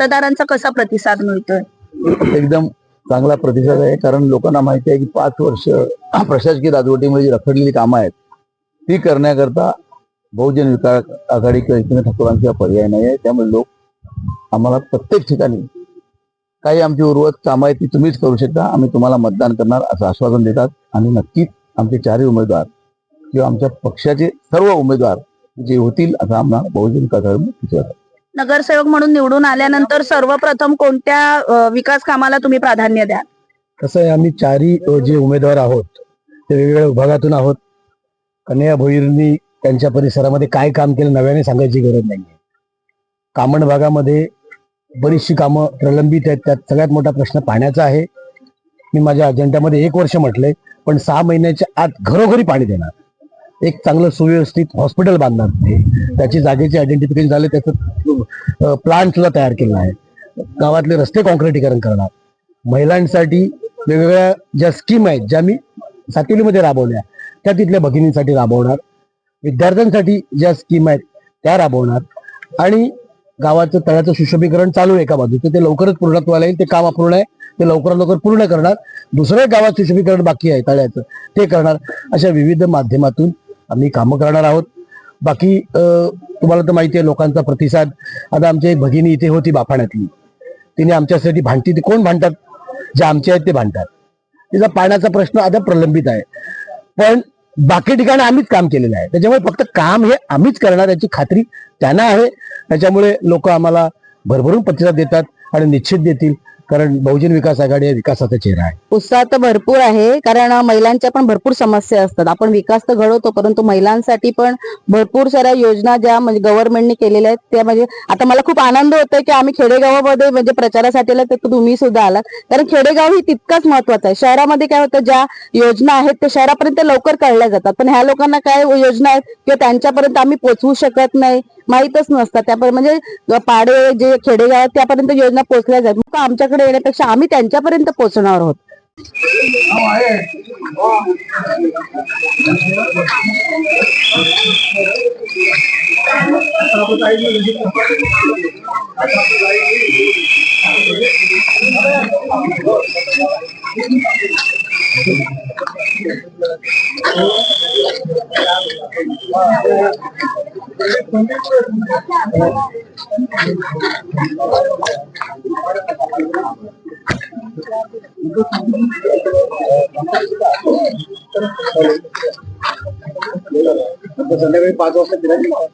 मतदारांचा कसा प्रतिसाद मिळतोय? एकदम चांगला प्रतिसाद आहे. कारण लोकांना माहिती आहे की पाच वर्ष प्रशासकीय राजवटीमध्ये जी रखडलेली कामं आहेत ती करण्याकरता बहुजन विकास आघाडी किंवा एकनाथ ठाकूरांचा पर्याय नाही आहे. त्यामुळे लोक आम्हाला प्रत्येक ठिकाणी काही आमची उर्वरित कामं आहेत ती तुम्हीच करू शकता. आम्ही तुम्हाला मतदान करणार असं आश्वासन देतात. आणि नक्कीच आमचे चारही उमेदवार किंवा आमच्या पक्षाचे सर्व उमेदवार जे होतील असं आम्हाला बहुजन विकास आघाडी विचारतात. नगरसेवक म्हणून निवडून आल्यानंतर सर्वप्रथम कोणत्या विकास कामाला तुम्ही प्राधान्य द्याल? कसं आहे आम्ही चारही अ, जे उमेदवार आहोत ते वेगवेगळ्या विभागातून आहोत. कन्हैया भोईरनी त्यांच्या परिसरामध्ये काय काम केलं नव्याने सांगायची गरज नाहीये कामण भागामध्ये बरीचशी कामं प्रलंबित आहेत. त्यात सगळ्यात मोठा प्रश्न पाण्याचा आहे. मी माझ्या अजेंड्यामध्ये एक वर्ष म्हटलंय पण सहा महिन्याच्या आत घरोघरी पाणी देणार. एक चांगलं सुव्यवस्थित हॉस्पिटल बांधणार ते. त्याची जागेचे आयडेंटिफिकेशन झाले त्याचं प्लांट सुद्धा तयार केलं आहे. गावातले रस्ते कॉन्क्रिटीकरण करणार. महिलांसाठी वेगवेगळ्या ज्या स्कीम आहेत ज्या मी सातिलीमध्ये राबवल्या त्या तिथल्या भगिनींसाठी राबवणार. विद्यार्थ्यांसाठी ज्या स्कीम आहेत त्या राबवणार. आणि गावाचं तळ्याचं सुशोभीकरण चालू आहे एका बाजूचं. ते लवकरच पूर्णत्वाला येईल ते काम अपूर्ण आहे. ते लवकरात लवकर पूर्ण करणार. दुसऱ्या गावात सुशोभीकरण बाकी आहे तळ्याचं. ते करणार. अशा विविध माध्यमातून आम्ही कामं करणार आहोत. बाकी तुम्हाला तर माहिती आहे लोकांचा प्रतिसाद. आता आमची एक भगिनी इथे होती बाफाण्यातली. तिने आमच्यासाठी भांडती. ते कोण भांडतात? जे आमचे आहेत ते भांडतात. तिचा पाण्याचा प्रश्न आता प्रलंबित आहे. पण बाकी ठिकाणी आम्हीच काम केलेलं आहे. त्याच्यामुळे फक्त काम हे आम्हीच करणार याची खात्री त्यांना आहे. त्याच्यामुळे लोक आम्हाला भरभरून प्रतिसाद देतात आणि निश्चित देतील. कारण बहुजन विकास आघाडी हा विकासाचा चेहरा आहे. उत्साह तर भरपूर आहे कारण महिलांच्या पण भरपूर समस्या असतात. आपण विकास तर घडवतो परंतु महिलांसाठी पण भरपूर साऱ्या योजना ज्या म्हणजे गव्हर्नमेंटने केलेल्या आहेत त्या म्हणजे आता मला खूप आनंद होतोय की आम्ही खेडेगावामध्ये म्हणजे प्रचारासाठी तर तुम्ही सुद्धा आलात. कारण खेडेगाव ही तितकाच महत्वाचं आहे. शहरामध्ये काय होतं ज्या योजना आहेत त्या शहरापर्यंत लवकर कळल्या जातात. पण ह्या लोकांना काय योजना आहेत किंवा त्यांच्यापर्यंत आम्ही पोहोचवू शकत नाही? माहीतच नसतात. त्यापर्यंत म्हणजे पाडे जे खेडेगाव आहेत त्यापर्यंत योजना पोहोचल्या जात. मग आमच्याकडे येण्यापेक्षा आम्ही त्यांच्यापर्यंत पोहोचणार आहोत. संध्याकाळी पाच वाजता फिरायला